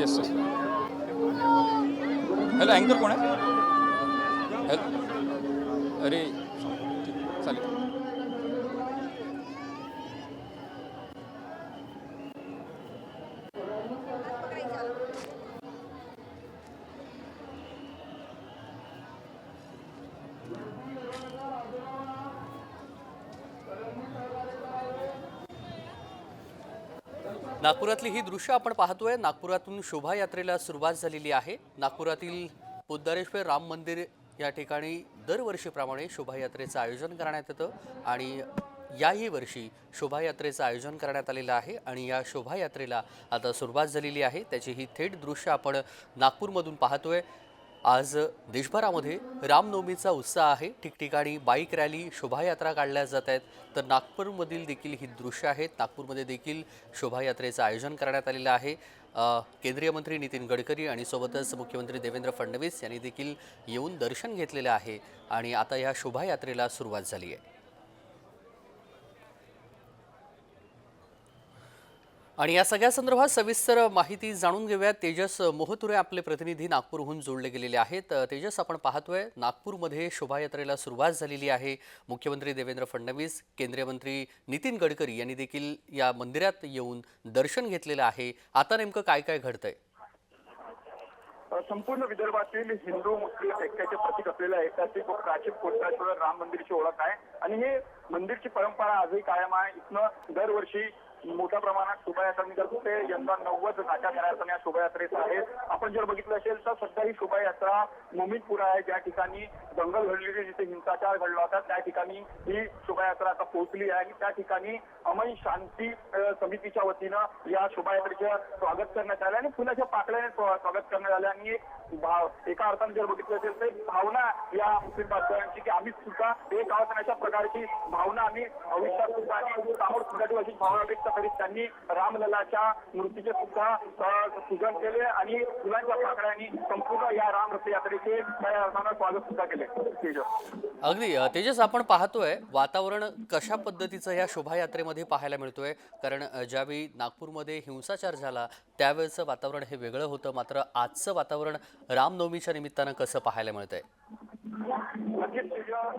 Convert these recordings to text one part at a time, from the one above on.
Yes yes hello अँकर कोण आहे? हॅलो अरे नागपुरातली ही दृश्य आपण पाहतोय. नागपुरातून शोभायात्रेला सुरुवात झालेली आहे. नागपुरातील पोद्दारेश्वर राम मंदिर या ठिकाणी दरवर्षीप्रमाणे शोभायात्रेचं आयोजन करण्यात येतं आणि याही वर्षी शोभायात्रेचं आयोजन करण्यात आलेलं आहे आणि या शोभायात्रेला आता सुरुवात झालेली आहे. त्याची ही थेट दृश्य आपण नागपूरमधून पाहतोय. आज देशभरामध्ये रामनवमीचा उत्साह आहे. ठिकठिकाणी बाईक रॅली शोभायात्रा काढल्या जात आहेत. तर नागपूरमधील देखील ही दृश्य आहेत नागपूरमध्ये देखील शोभायात्रेचं आयोजन करण्यात आलेलं आहे. केंद्रीय मंत्री नितीन गडकरी आणि सोबतच मुख्यमंत्री देवेंद्र फडणवीस यांनी देखील येऊन दर्शन घेतलेलं आहे. आणि आता या शोभायात्रेला सुरुवात झाली आहे. आणि या सगळ्या संदर्भात सविस्तर माहिती जाणून घेऊया तेजस मोहतुरे आपले प्रतिनिधी नागपूरहून जोडले गेलेले आहेत. तेजस आपण पाहतोय नागपूरमध्ये शोभायात्रेला सुरुवात झालेली आहे. मुख्यमंत्री देवेंद्र फडणवीस केंद्रीय मंत्री नितीन गडकरी यांनी देखील या मंदिरात येऊन दर्शन घेतलेलं आहे. आता नेमकं काय काय घडतंय? संपूर्ण विदर्भातील हिंदू मुस्लिम ऐक्याचे प्रतीक असलेल्या ऐतिहासिक व प्राचीन कोटराश्वर राम मंदिरची ओळख आहे. आणि हे मंदिरची परंपरा आजही कायम आहे. इथनं दरवर्षी मोठ्या प्रमाणात शोभायात्रा निघत होते यंदा नव्वद नाट्या करायचं या शोभायात्रेत आहे. आपण जर बघितलं असेल तर सध्या ही शोभायात्रा मोमीनपूर आहे. ज्या ठिकाणी दंगल घडलेली जिथे हिंसाचार घडला होता त्या ठिकाणी ही शोभायात्रा आता पोहोचली आहे. आणि त्या ठिकाणी अमन शांती समितीच्या वतीनं या शोभायात्रेचं स्वागत करण्यात आलं आणि फुलाच्या पाकळ्याने स्वागत करण्यात आलं. आणि एक भाव एका अर्थाने जर बघितलं असेल तर भावना या मुस्लिम बांधवांची की आम्ही सुद्धा एक आहोत अशा प्रकारची भावना आम्ही भविष्यात सुद्धा आणि समोर सुद्धा अशी भावना व्यक्त करीत त्यांनी रामललाच्या मूर्तीचे सुद्धा पूजन केले आणि फुलांच्या पाकड्यांनी संपूर्ण या राम रथयात्रेचे त्या अर्थानं स्वागत सुद्धा केले. तेजस. अगदी तेजस आपण पाहतोय वातावरण कशा पद्धतीचं या शोभायात्रेमध्ये पाहायला मिळतोय? कारण ज्यावेळी नागपूरमध्ये हिंसाचार झाला त्यावेळेचं वातावरण हे वेगळं होतं. मात्र आजचं वातावरण रामनवमीच्या निमित्तानं कसं पाहायला मिळतंय? नक्कीच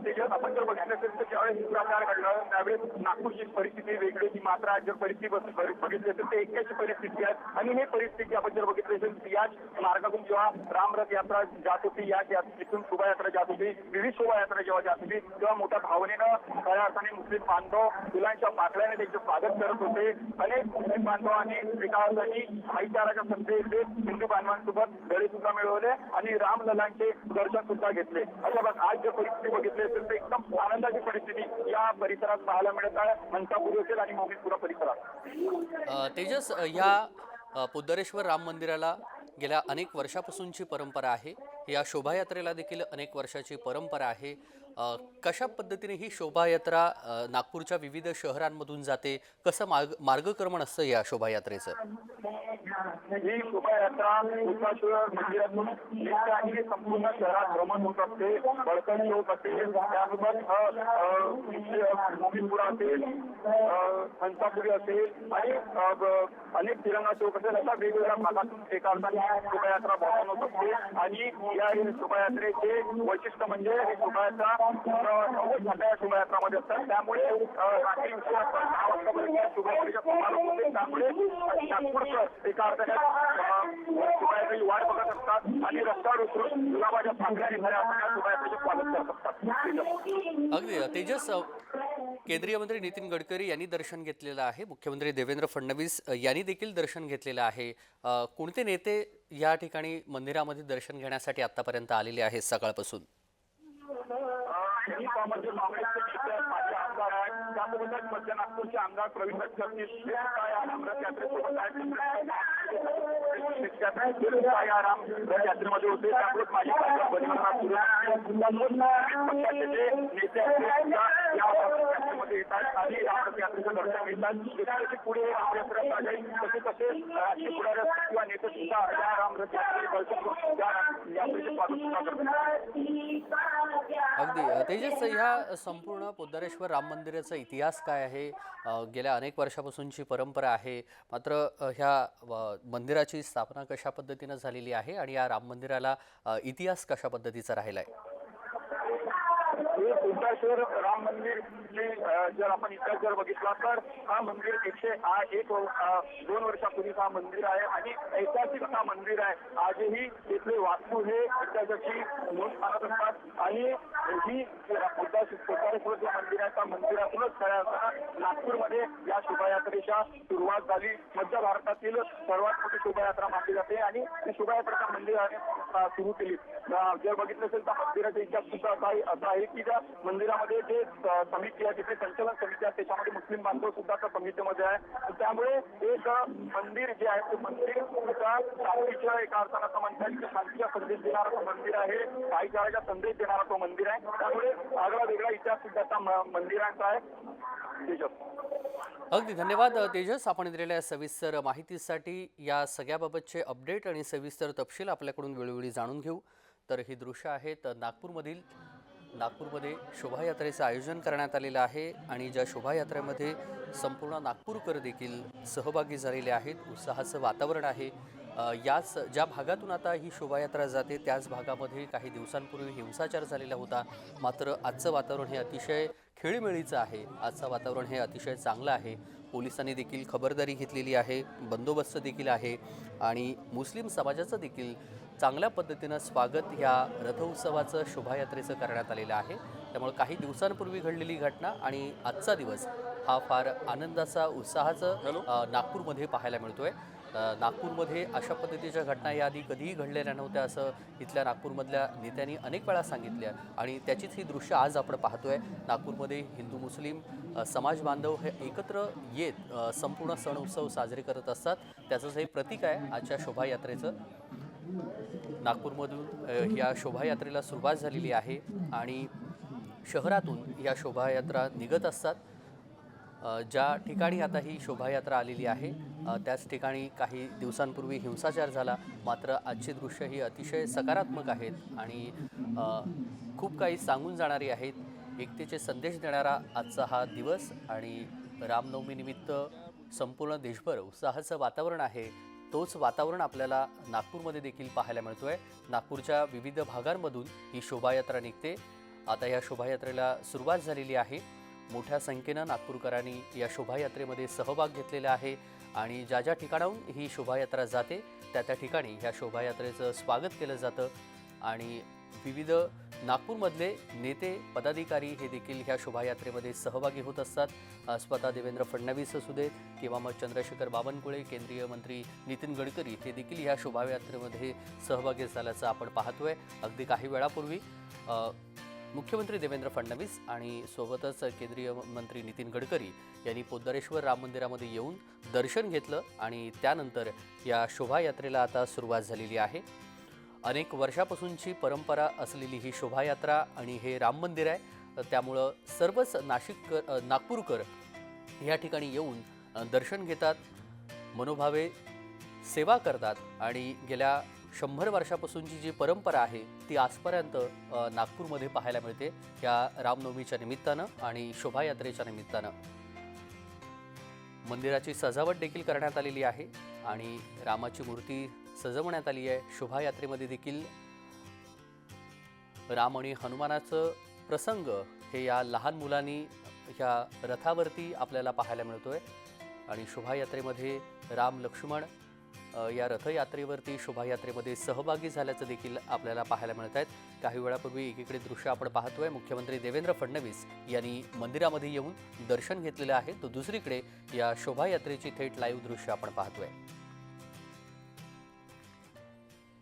तेजस आपण जर बघितलं असेल तर ज्यावेळेस हिंसाचार घडलं त्यावेळेस नागपूरची परिस्थिती वेगळी होती मात्र आज जर परिस्थिती बघितली असेल तर एकाची परिस्थिती आहे आणि ही परिस्थिती आपण जर बघितली असेल याच मार्गातून जेव्हा रामरथ यात्रा जात होती याच यात- तिथून शोभायात्रा जात होती विविध शोभायात्रा जेव्हा जात होती तेव्हा मोठ्या भावनेनं खऱ्या अर्थाने मुस्लिम बांधव मुलांच्या पाकळ्याने त्यांचे स्वागत करत होते. अनेक मुस्लिम बांधवांनी एका अर्थाने भाईचाराच्या संस्थेचे हिंदू बांधवांसोबत गळे सुद्धा मिळवले आणि रामललांचे दर्शन सुद्धा घेतले. अशा बघ आज जर परिस्थिती बघितली असेल तर एकदम आनंदाची परिस्थिती या परिसरात पाहायला मिळत आहे. मनकापूर असेल आणि मोहितपुरा परिसरात. तेजस या पुद्दरेश्वर राम मंदिराला गेल्या अनेक वर्षापासूनची परंपरा आहे. या शोभायात्रेला देखील अनेक वर्षाची परंपरा आहे. कशा पद्धतीने ही शोभायात्रा नागपूरच्या विविध शहरांमधून जाते? कसं मार्ग मार्गक्रमण असतं या शोभायात्रेचं? ही शोभायात्रा मंदिरातून आणि संपूर्ण शहरात भ्रमण होत असते बळकणी होत असेल त्यासोबत गोविंदपुरा असेल हंसापुरी असेल आणि अनेक तिरंगा चौक असेल अशा वेगवेगळ्या भागातून एका अर्थाने शोभायात्रा भ्रमण होत असते. आणि या शोभायात्रेचे वैशिष्ट्य म्हणजे ही शोभायात्रा असतात त्यामुळे रात्री वाजतापर्यंत होते त्यामुळे एका अर्थाने वाट बघत असतात आणि रस्त्यावर उतरून गुलाबाच्या निघाल्या स्वागत करत असतात अगदी. तेजस केंद्रीय मंत्री नितीन गडकरी यांनी दर्शन घेतलेलं आहे. मुख्यमंत्री देवेंद्र फडणवीस यांनी देखील दर्शन घेतलेलं आहे. कोणते नेते या ठिकाणी मंदिरामध्ये दर्शन घेण्यासाठी आतापर्यंत आलेले आहेत सकाळपासून? ई म्हणजे काँग्रेसचे नेते आहेत, आमदार आहेत. त्यासोबतच मध्य नागपूरचे आमदार प्रवीण दत्त काय सुद्धा या अमृत यात्रेसोबत आहेत या यात्रेमध्ये होते पक्षाचे जे नेते यात्रेमध्ये येतात आणि या यात्रेचं दर्शन घेतात पुढे जाईल राजकीय किंवा नेते सुद्धा या यात्रेचे अगदी तेजस ह्या संपूर्ण पोद्दारेश्वर राम मंदिराचा इतिहास काय आहे? गेल्या अनेक वर्षापासूनची परंपरा आहे. मात्र ह्या मंदिराची स्थापना स्थापना कशा पद्धतीनं झालेली आहे आणि या राम मंदिराला इतिहास कशा पद्धतीचा राहिला आहे तर राम मंदिर जर आपण इतिहास जर बघितला तर हा मंदिर एकशे एक दोन वर्षापूर्वी हा मंदिर आहे आणि ऐतिहासिक हा मंदिर आहे. आजही तिथले वास्तू हे इतिहासाची नोंद पाहत असतात आणि ही बुद्धा सिद्धेश्वर जे मंदिर आहे त्या मंदिरातूनच खऱ्या नागपूरमध्ये या शोभायात्रेच्या सुरुवात झाली. मध्य भारतातील सर्वात मोठी शोभायात्रा मानली जाते आणि ती शोभायात्रा मंदिराने सुरू केली. जर बघितलं असेल तर मंदिराचा इतिहास सुद्धा असा आहे- असा आहे की त्या मंदिर मंदिरामध्ये जे समिती आहे तिथे संचलन समिती आहे त्याच्यामध्ये मुस्लिम बांधव सुद्धा त्या समितीमध्ये आहे. त्यामुळे एक मंदिर जे आहे ते मंदिर एका शांतीच्या एका अर्थानं असं म्हणता येईल की शांतीचा संदेश देणारा तो मंदिर आहे. भाईचाराचा संदेश देणारा तो मंदिर आहे. त्यामुळे आगळा वेगळा इतिहास सुद्धा त्या मंदिरांचा आहे. तेजस. अगदी धन्यवाद तेजस. आपण दिलेल्या सविस्तर माहितीसाठी या सगळ्याबाबतचे अपडेट आणि सविस्तर तपशील आपल्याकडून वेळोवेळी जाणून घेऊ. तर ही दृश्य आहेत नागपूरमधील नागपूरमध्ये शोभायात्रेचं आयोजन करण्यात आलेलं आहे आणि ज्या शोभायात्रेमध्ये संपूर्ण नागपूरकर देखील सहभागी झालेले आहेत उत्साहाचं वातावरण आहे याच ज्या भागातून आता ही शोभायात्रा जाते त्याच भागामध्ये काही दिवसांपूर्वी हिंसाचार झालेला होता. मात्र आजचं वातावरण हे अतिशय खेळीमेळीचं आहे. आजचं वातावरण हे अतिशय चांगलं आहे. पोलिसांनी देखील खबरदारी घेतलेली आहे बंदोबस्त देखील आहे आणि मुस्लिम समाजाचं देखील चांगल्या पद्धतीनं स्वागत या रथोत्सवाचं शोभायात्रेचं करण्यात आलेलं आहे. त्यामुळे काही दिवसांपूर्वी घडलेली घटना आणि आजचा दिवस हा फार आनंदाचा उत्साहाचं नागपूरमध्ये पाहायला मिळतोय. अ, नागपूरमध्ये अशा पद्धतीच्या घटना याआधी कधीही घडलेल्या नव्हत्या असं इथल्या नागपूरमधल्या नेत्यांनी अनेक वेळा सांगितल्या आणि त्याचीच ही दृश्य आज आपण पाहतोय. नागपूरमध्ये हिंदू मुस्लिम समाज बांधव हे एकत्र येत संपूर्ण सण उत्सव साजरे करत असतात. त्याचंच हे प्रतीक आहे आजच्या शोभायात्रेचं. नागपूरमधून या शोभायात्रेला सुरुवात झालेली आहे आणि शहरातून या शोभायात्रा निघत असतात. ज्या ठिकाणी आता ही शोभायात्रा आलेली आहे त्याच ठिकाणी काही दिवसांपूर्वी हिंसाचार झाला. मात्र आजची दृश्य ही अतिशय सकारात्मक आहेत आणि खूप काही सांगून जाणारी आहेत. एकतेचे संदेश देणारा आजचा हा दिवस आणि रामनवमीनिमित्त संपूर्ण देशभर उत्साहाचं वातावरण आहे. तोच वातावरण आपल्याला नागपूरमध्ये देखील पाहायला मिळतो आहे नागपूरच्या विविध भागांमधून ही शोभायात्रा निघते. आता या शोभायात्रेला सुरुवात झालेली आहे. मोठ्या संख्येनं नागपूरकरांनी या शोभायात्रेमध्ये सहभाग घेतलेला आहे आणि ज्या ज्या ठिकाणाहून ही शोभायात्रा जाते त्या त्या ठिकाणी ह्या शोभायात्रेचं स्वागत केलं जातं. आणि विविध नागपूरमधले नेते पदाधिकारी हे देखील ह्या शोभायात्रेमध्ये सहभागी होत असतात. स्वतः देवेंद्र फडणवीस असू देत किंवा मग चंद्रशेखर बावनकुळे केंद्रीय मंत्री नितीन गडकरी हे देखील ह्या शोभायात्रेमध्ये सहभागी झाल्याचं आपण पाहतोय. अगदी काही वेळापूर्वी मुख्यमंत्री देवेंद्र फडणवीस आणि सोबतच केंद्रीय मंत्री नितीन गडकरी यांनी पोद्दारेश्वर राम मंदिरामध्ये येऊन दर्शन घेतलं आणि त्यानंतर या शोभायात्रेला आता सुरुवात झालेली आहे. अनेक वर्षापासूनची परंपरा असलेली ही शोभायात्रा आणि हे राम मंदिर आहे त्यामुळं सर्वच नाशिक नागपूरकर या ठिकाणी येऊन दर्शन घेतात मनोभावे सेवा करतात आणि गेल्या शंभर वर्षापासूनची जी परंपरा आहे ती आजपर्यंत नागपूरमध्ये पाहायला मिळते. या रामनवमीच्या निमित्तानं आणि शोभायात्रेच्या निमित्तानं. मंदिराची सजावट देखील करण्यात आलेली आहे आणि रामाची मूर्ती सजवण्यात आली आहे. शोभायात्रेमध्ये देखील राम आणि हनुमानाचं प्रसंग हे या लहान मुलांनी ह्या रथावरती आपल्याला पाहायला मिळतोय. आणि शोभायात्रेमध्ये राम लक्ष्मण या रथयात्रेवरती शोभायात्रेमध्ये सहभागी झाल्याचं देखील आपल्याला पाहायला मिळत आहेत. काही वेळापूर्वी एकीकडे दृश्य आपण पाहतोय. मुख्यमंत्री देवेंद्र फडणवीस यांनी मंदिरामध्ये येऊन दर्शन घेतलेलं आहे. तर दुसरीकडे या शोभायात्रेची थेट लाईव्ह दृश्य आपण पाहतोय.